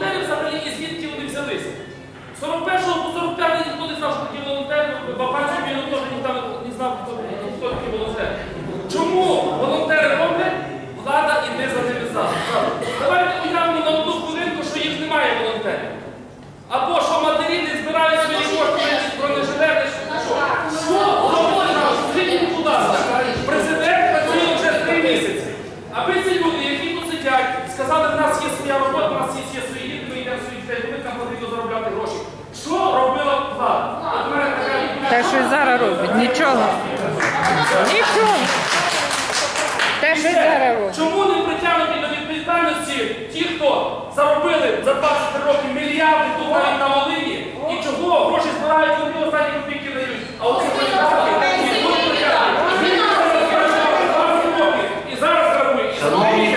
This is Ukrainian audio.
волонтерів взагалі і звідки вони взялися. 41-го, 41-го. Зараз робить? Нічого. Нічого. Те, що зараз робить. Чому не притягнуті до відповідальності ті, хто заробили за 23 роки мільярди доларів на Волині? І чого гроші збирають, вони останні копійки дають? А оці політики ніхто не 20 років і зараз. І Шановні